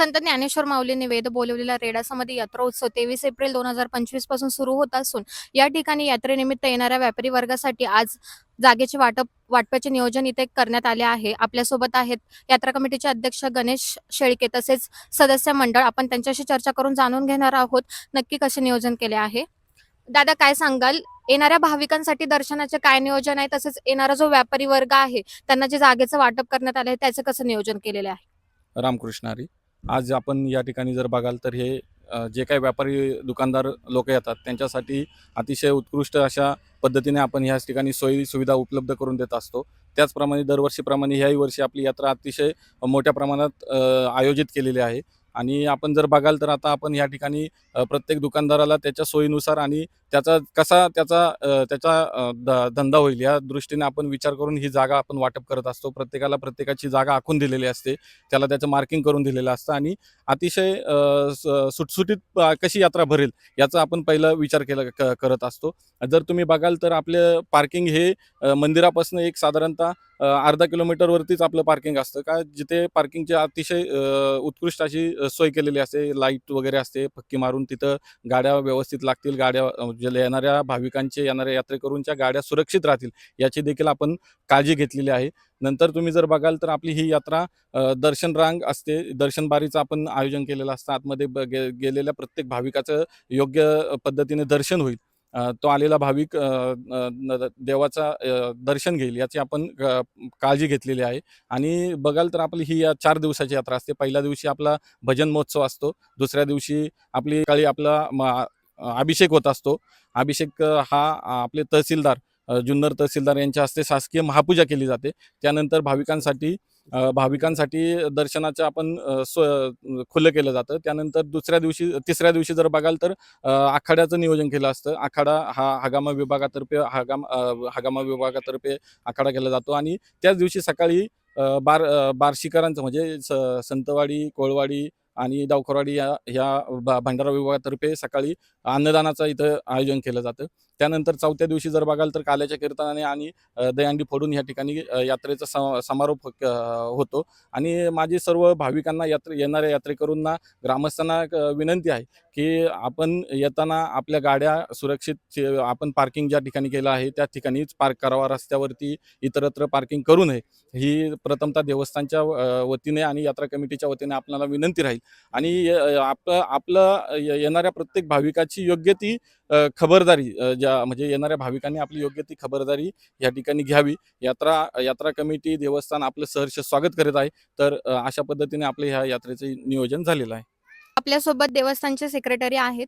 संत ज्ञानेश्वर माऊलींनी वेद बोलवलेला रेडासामध्ये यात्रा उत्सव तेवीस एप्रिल दोन हजार पंचवीसपासून सुरू होत असून या ठिकाणी यात्रेनिमित्त येणाऱ्या व्यापारी वर्गासाठी आज जागेचे वाटप वाटपाचे नियोजन इथे करण्यात आले आहे. आपल्यासोबत आहेत यात्रा कमिटीचे अध्यक्ष गणेश शेळके तसेच सदस्य मंडळ. आपण त्यांच्याशी चर्चा करून जाणून घेणार आहोत नक्की कसे नियोजन केले आहे? दादा काय सांगाल? येणाऱ्या भाविकांसाठी दर्शनाचे काय नियोजन आहे? तसेच येणारा जो व्यापारी वर्ग आहे त्यांना जे जागेचं वाटप करण्यात आलं आहे त्याचं कसं नियोजन केलेलं आहे? रामकृष्ण हरी. आज आपण या ठिकाणी जर बघाल तर हे जे काही व्यापारी दुकानदार लोक येतात त्यांच्यासाठी अतिशय उत्कृष्ट अशा पद्धतीने आपण ह्याच ठिकाणी सोयी सुविधा उपलब्ध करून देत असतो. त्याचप्रमाणे दरवर्षीप्रमाणे ह्याही वर्षी आपली यात्रा अतिशय मोठ्या प्रमाणात आयोजित केलेली आहे. आणि आपण जर बघाल तर आता आपण या ठिकाणी प्रत्येक दुकानदाराला त्याच्या सोयीनुसार आणि त्याचा कसा त्याचा त्याचा धंदा होईल या दृष्टीने आपण विचार करून ही जागा आपण वाटप करत असतो. प्रत्येकाला प्रत्येकाची जागा आखून दिलेली असते. त्याला त्याचं मार्किंग करून दिलेलं असतं आणि अतिशय सुटसुटीत कशी यात्रा भरेल याचा आपण पहिला विचार केला करत असतो. जर तुम्ही बघाल तर आपले पार्किंग हे मंदिरापासून एक साधारणतः अर्धा किलोमीटरवरतीच आपलं पार्किंग असतं. का जिथे पार्किंगची अतिशय उत्कृष्ट अशी सोय केलेली असते. लाइट वगैरे असते. पक्की मारून तिथं गाड्या व्यवस्थित लागतील. गाड्या अ, म्हणजे येणाऱ्या भाविकांचे येणाऱ्या यात्रेकरूंच्या गाड्या सुरक्षित राहतील याची देखील आपण काळजी घेतलेली आहे. नंतर तुम्ही जर बघाल तर आपली ही यात्रा दर्शन रांग असते. दर्शनबारीचं आपण आयोजन केलेलं असतं. आतमध्ये ब- गे- गेलेल्या प्रत्येक भाविकाचं योग्य पद्धतीने दर्शन होईल. तो आलेला भाविक देवाचा दर्शन घेईल याची आपण काळजी घेतलेली आहे. आणि बघाल तर आपली ही या चार दिवसाची यात्रा असते. पहिल्या दिवशी आपला भजन महोत्सव असतो. दुसऱ्या दिवशी आपली काळी आपला अभिषेक होत असतो. अभिषेक हा आपले तहसीलदार जुन्नर तहसीलदार यांच्या हस्ते शासकीय महापूजा केली जाते. त्यानंतर भाविकांसाठी भाविकांसाठी दर्शनाचं आपण स्व खुलं केलं जातं. त्यानंतर दुसऱ्या दिवशी तिसऱ्या दिवशी जर बघाल तर आखाड्याचं नियोजन केलं असतं. आखाडा हा हगामा विभागातर्फे हगाम हगामा विभागातर्फे आखाडा केला जातो आणि त्याच दिवशी सकाळी बार अ, बार्शीकरांचं म्हणजे स संतवाडी कोळवाडी आणि डावखरवाडी या ह्या भंडारा विभागातर्फे सकाळी अन्नदानाचं इथं आयोजन केलं जातं. त्यानंतर चौथ्या दिवशी जर बघाल तर काल्याच्या कीर्तनाने आणि दयांडी दहीहंडी फोडून या ठिकाणी यात्रेचा स- समारोप होतो. आणि माझी सर्व भाविकांना यात्रे येणाऱ्या यात्रेकरूंना ग्रामस्थांना विनंती आहे की आपण येताना आपल्या गाड्या सुरक्षित आपण पार्किंग ज्या ठिकाणी केलं आहे त्या ठिकाणीच पार्क करावा. रस्त्यावरती इतरत्र पार्किंग करू नये. ही प्रथमतः देवस्थानच्या वतीने आणि यात्रा कमिटीच्या वतीने आपल्याला विनंती राहील. आणि आपलं आपलं ये- येणाऱ्या प्रत्येक भाविकाची योग्य ती खबरदारी ज्या म्हणजे येणाऱ्या भाविकांनी आपली योग्य ती खबरदारी या ठिकाणी घ्यावी. यात्रा यात्रा कमिटी देवस्थान आपलं सहर्ष स्वागत करीत आहे. तर अशा पद्धतीने आपले ह्या यात्रेचे नियोजन झालेलं आहे. आपल्यासोबत देवस्थानचे सेक्रेटरी आहेत.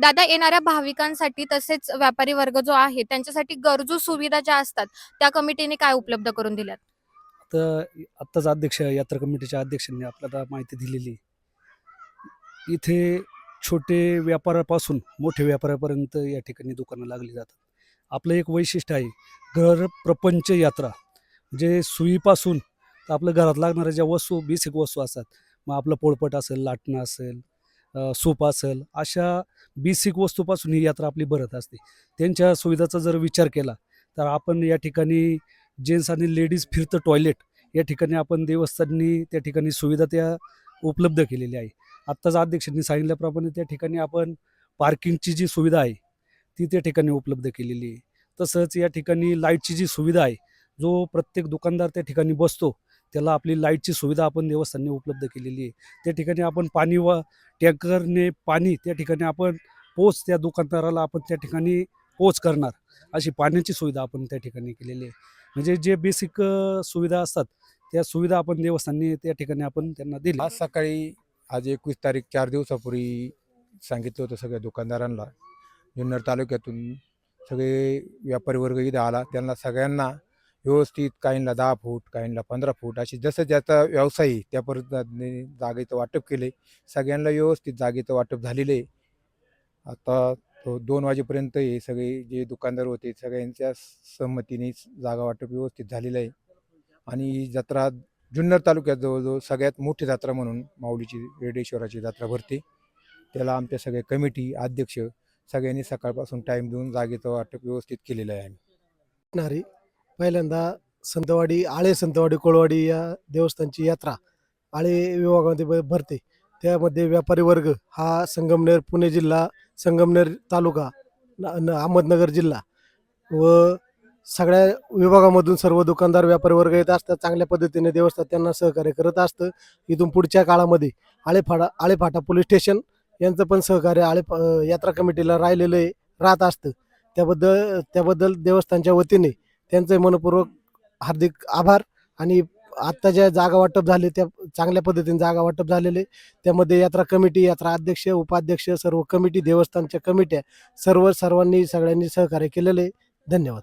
दादा येणाऱ्या भाविकांसाठी तसेच व्यापारी वर्ग जो आहे त्यांच्यासाठी गरजू सुविधा ज्या असतात त्या कमिटीने काय उपलब्ध करून दिल्यात? तर आत्ताच अध्यक्ष यात्रा कमिटीच्या अध्यक्षांनी आपल्याला माहिती दिलेली. इथे छोटे व्यापारापासून मोठे व्यापारापर्यंत या ठिकाणी दुकानं लागली जातात. आपलं एक वैशिष्ट्य आहे घर प्रपंच यात्रा. म्हणजे सुईपासून तर आपल्या घरात लागणाऱ्या ज्या वस्तू बेसिक वस्तू असतात मग आपलं पोळपट असेल लाटणं असेल सूप असेल अशा बेसिक वस्तूपासून ही यात्रा आपली भरत असते. त्यांच्या सुविधाचा जर विचार केला तर आपण या ठिकाणी जेंट्स आणि लेडीज फिरतं टॉयलेट या ठिकाणी आपण देवस्थानी त्या ठिकाणी सुविधा त्या उपलब्ध केलेल्या आहे. आत्ताच अध्यक्षांनी सांगितल्याप्रमाणे त्या ठिकाणी आपण पार्किंगची जी सुविधा आहे ती त्या ठिकाणी उपलब्ध केलेली आहे. तसंच या ठिकाणी लाईटची जी सुविधा आहे जो प्रत्येक दुकानदार त्या ठिकाणी बसतो त्याला आपली लाईटची सुविधा आपण देवस्थानने उपलब्ध केलेली आहे. त्या ठिकाणी आपण पाणी व टँकरने पाणी त्या ठिकाणी आपण पोच त्या दुकानदाराला आपण त्या ठिकाणी पोच करणार अशी पाण्याची सुविधा आपण त्या ठिकाणी केलेली आहे. म्हणजे जे बेसिक सुविधा असतात त्या सुविधा आपण देवस्थानने त्या ठिकाणी आपण त्यांना दिली आज सकाळी आज एकवीस तारीख चार दिवसापूर्वी सांगितलं होतं सगळ्या दुकानदारांना. जुन्नर तालुक्यातून सगळे व्यापारी वर्ग इथं आला. त्यांना सगळ्यांना व्यवस्थित काहींना दहा फूट काहींना पंधरा फूट अशी जसं ज्याचा व्यवसाय आहे त्या पद्धतीने जागेचं वाटप केले. सगळ्यांना व्यवस्थित जागेचं वाटप झालेलं. आहे आता तो दोन वाजेपर्यंत हे सगळे जे दुकानदार होते सगळ्यांच्या संमतीने जागा वाटप व्यवस्थित झालेलं आहे. आणि जत्रा जुन्नर तालुक्यात जवळजवळ सगळ्यात मोठी जत्रा म्हणून माऊलीची रेडेश्वराची जत्रा भरते. त्याला आमच्या सगळ्या कमिटी अध्यक्ष सगळ्यांनी सकाळपासून टाईम देऊन जागेचं वाटप व्यवस्थित केलेलं आहे आम्ही. असणारी पहिल्यांदा संतवाडी आळे संतवाडी कोळवाडी या देवस्थानची यात्रा आळे विभागामध्ये भरते. त्यामध्ये व्यापारी वर्ग हा संगमनेर पुणे जिल्हा संगमनेर तालुका न- अहमदनगर जिल्हा व सगळ्या विभागामधून सर्व दुकानदार व्यापारी वर्ग येत असतात चांगल्या पद्धतीने देवस्थान त्यांना सहकार्य करत असतं. इथून पुढच्या काळामध्ये आळेफाडा आळेफाटा पोलीस स्टेशन यांचं पण सहकार्य आळे यात्रा कमिटीला राहिलेलं आहे राहत असतं. त्याबद्दल त्याबद्दल देवस्थानच्या वतीने त्यांचे मनपूर्वक हार्दिक आभार आणि आत्ता ज्या जागा वाटप झाले त्या चांगल्या पद्धतीने जागा वाटप झालेले त्यामध्ये यात्रा कमिटी यात्रा अध्यक्ष उपाध्यक्ष सर्व कमिटी देवस्थानच्या कमिट्या सर्व सर्वांनी सगळ्यांनी सहकार्य केलेले आहे. धन्यवाद.